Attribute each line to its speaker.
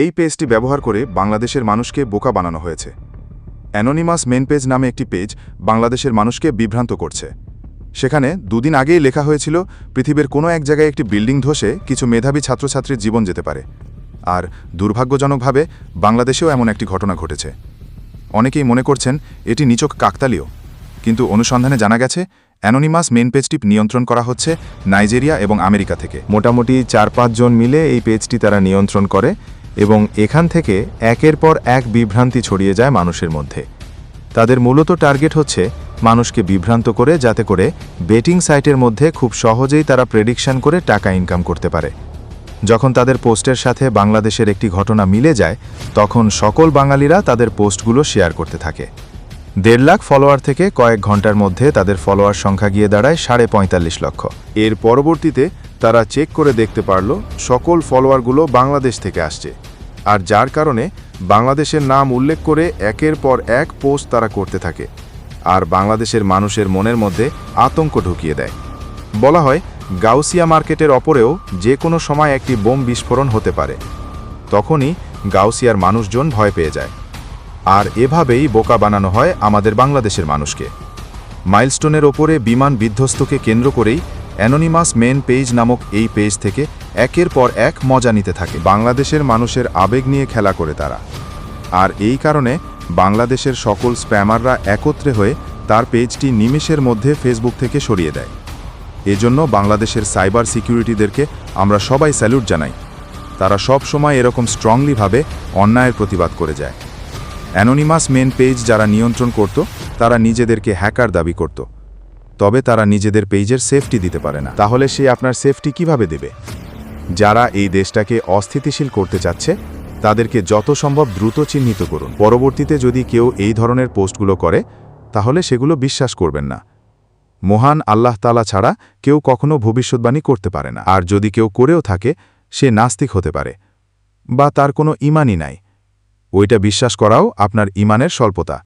Speaker 1: এই পেজটি ব্যবহার করে বাংলাদেশের মানুষকে বোকা বানানো হয়েছে। অ্যানোনিমাস মেন পেজ নামে একটি পেজ বাংলাদেশের মানুষকে বিভ্রান্ত করছে। সেখানে দুদিন আগেই লেখা হয়েছিল, পৃথিবীর কোনো এক জায়গায় একটি বিল্ডিং ধসে কিছু মেধাবী ছাত্রছাত্রীর জীবন যেতে পারে। আর দুর্ভাগ্যজনকভাবে বাংলাদেশেও এমন একটি ঘটনা ঘটেছে। অনেকেই মনে করছেন, এটি নিচক কাকতালীয়। কিন্তু অনুসন্ধানে জানা গেছে, অ্যানোনিমাস মেন পেজটি নিয়ন্ত্রণ করা হচ্ছে নাইজেরিয়া এবং আমেরিকা থেকে। মোটামুটি চার পাঁচজন মিলে এই পেজটি তারা নিয়ন্ত্রণ করে। এবং এখান থেকে একের পর এক বিভ্রান্তি ছড়িয়ে যায় মানুষের মধ্যে। তাদের মূলত টার্গেট হচ্ছে মানুষকে বিভ্রান্ত করে যাতে করে বেটিং সাইটের মধ্যে খুব সহজেই তারা প্রেডিকশন করে টাকা ইনকাম করতে পারে। যখন তাদের পোস্টের সাথে বাংলাদেশের একটি ঘটনা মিলে যায়, তখন সকল বাঙালিরা তাদের পোস্টগুলো শেয়ার করতে থাকে। দেড় লাখ ফলোয়ার থেকে কয়েক ঘণ্টার মধ্যে তাদের ফলোয়ার সংখ্যা গিয়ে দাঁড়ায় সাড়ে পঁয়তাল্লিশ লক্ষ। এর পরবর্তীতে তারা চেক করে দেখতে পারল, সকল ফলোয়ারগুলো বাংলাদেশ থেকে আসছে। আর যার কারণে বাংলাদেশের নাম উল্লেখ করে একের পর এক পোস্ট তারা করতে থাকে আর বাংলাদেশের মানুষের মনের মধ্যে আতঙ্ক ঢুকিয়ে দেয়। বলা হয়, গাউসিয়া মার্কেটের অপরেও যে কোনো সময় একটি বোম বিস্ফোরণ হতে পারে। তখনই গাউসিয়ার মানুষজন ভয় পেয়ে যায়। আর এভাবেই বোকা বানানো হয় আমাদের বাংলাদেশের মানুষকে। মাইলস্টোনের ওপরে বিমান বিধ্বস্তকে কেন্দ্র করেই অ্যানোনিমাস মেন পেজ নামক এই পেজ থেকে একের পর এক মজা নিতে থাকে। বাংলাদেশের মানুষের আবেগ নিয়ে খেলা করে তারা। আর এই কারণে বাংলাদেশের সকল স্প্যামাররা একত্রে হয়ে তার পেজটি নিমেষের মধ্যে ফেসবুক থেকে সরিয়ে দেয়। এজন্য বাংলাদেশের সাইবার সিকিউরিটিদেরকে আমরা সবাই স্যালুট জানাই। তারা সব সময় এরকম স্ট্রংলিভাবে অন্যায়ের প্রতিবাদ করে যায়। অ্যানোনিমাস মেন পেজ যারা নিয়ন্ত্রণ করত, তারা নিজেদেরকে হ্যাকার দাবি করত। তবে তারা নিজেদের পেজের সেফটি দিতে পারে না। তাহলে সে আপনার সেফটি কীভাবে দেবে? যারা এই দেশটাকে অস্থিতিশীল করতে চাচ্ছে, তাদেরকে যত সম্ভব দ্রুত চিহ্নিত করুন। পরবর্তীতে যদি কেউ এই ধরনের পোস্টগুলো করে, তাহলে সেগুলো বিশ্বাস করবেন না। মহান আল্লাহ তালা ছাড়া কেউ কখনো ভবিষ্যৎবাণী করতে পারে না। আর যদি কেউ করেও থাকে, সে নাস্তিক হতে পারে। বা তার কোনো ইমানই নাই। ওইটা বিশ্বাস করাও আপনার ইমানের স্বল্পতা।